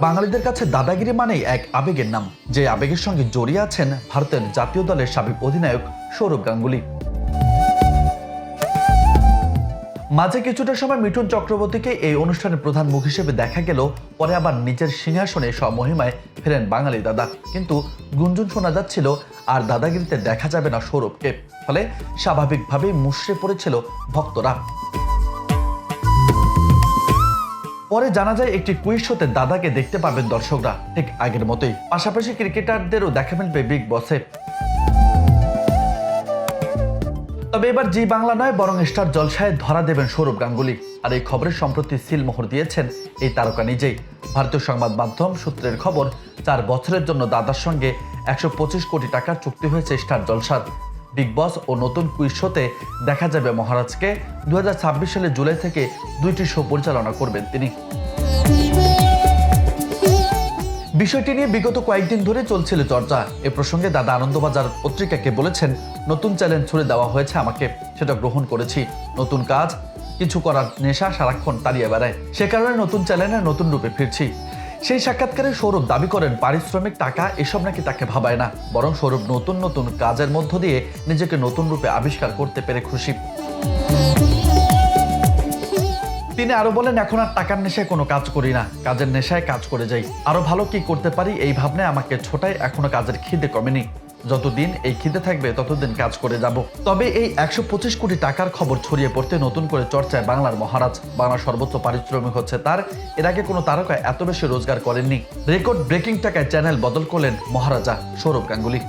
বাঙালিদের কাছে দাদাগিরি মানেই এক আবেগের নাম। যে আবেগের সঙ্গে জড়িয়ে আছেন ভারতের জাতীয় দলের সাবেক অধিনায়ক সৌরভ গাঙ্গুলি। মাঝে কিছুটা সময় মিঠুন চক্রবর্তীকে এই অনুষ্ঠানের প্রধান মুখ হিসেবে দেখা গেল, পরে আবার নিজের সিংহাসনে স্বমহিমায় ফেরেন বাঙালি দাদা। কিন্তু গুঞ্জন শোনা যাচ্ছিল, আর দাদাগিরিতে দেখা যাবে না সৌরভকে। ফলে স্বাভাবিকভাবেই মুশড়ে পড়েছিল ভক্তরা। পরে জানা যায় একটি কুইজ শোতে দাদাকে দেখতে পাবেন দর্শকরা। ঠিক আগের মতোই। পাশাপাশি ক্রিকেটারদেরও দেখা মিলবে বিগ বসে তবে এবার জি বাংলা নয়, বরং স্টার জলসায় ধরা দেবেন সৌরভ গাঙ্গুলি। আর এই খবরের সম্প্রতি সিলমোহর দিয়েছেন এই তারকা নিজেই। ভারতীয় সংবাদ মাধ্যম সূত্রের খবর, চার বছরের জন্য দাদার সঙ্গে একশো পঁচিশ কোটি টাকার চুক্তি হয়েছে স্টার জলসার। বিগ বস ও নতুন কুইজ শোতে দেখা যাবে মহারাজকে। দু সালে জুলাই থেকে দুইটি শো পরিচালনা করবেন তিনি। বিষয়টি নিয়ে বিগত কয়েকদিন ধরে চলছিল চর্চা। এ প্রসঙ্গে দাদা আনন্দবাজার পত্রিকাকে বলেছেন, নতুন চ্যালেঞ্জ ছুড়ে দেওয়া হয়েছে আমাকে, সেটা গ্রহণ করেছি। নতুন কাজ, কিছু করার নেশা সারাক্ষণ তাড়িয়ে বেড়ায়। সে কারণে নতুন চ্যালেঞ্জে নতুন রূপে ফিরছি। সেই সাক্ষাৎকারে সৌরভ দাবি করেন, পারিশ্রমিক টাকা এসব নাকি তাকে ভাবায় না। বরং সৌরভ নতুন নতুন কাজের মধ্য দিয়ে নিজেকে নতুন রূপে আবিষ্কার করতে পেরে খুশি। তিনি আরও বলেন, এখন আর টাকার নেশায় কোনো কাজ করি না। কাজের নেশায় কাজ করে যাই। আরও ভালো কি করতে পারি এই ভাবনায় আমাকে ছোটায়, এখনও কাজের খিদে কমেনি। যতদিন এই খিদে থাকবে, ততদিন কাজ করে যাব। তবে এই একশো পঁচিশ কোটি টাকার খবর ছড়িয়ে পড়তে নতুন করে চর্চায় বাংলার মহারাজ। বাংলার সর্বোচ্চ পারিশ্রমিক হচ্ছে তার। এর আগে কোনো তারকা এত বেশি রোজগার করেননি। রেকর্ড ব্রেকিং টাকায় চ্যানেল বদল করলেন মহারাজা সৌরভ গাঙ্গুলি।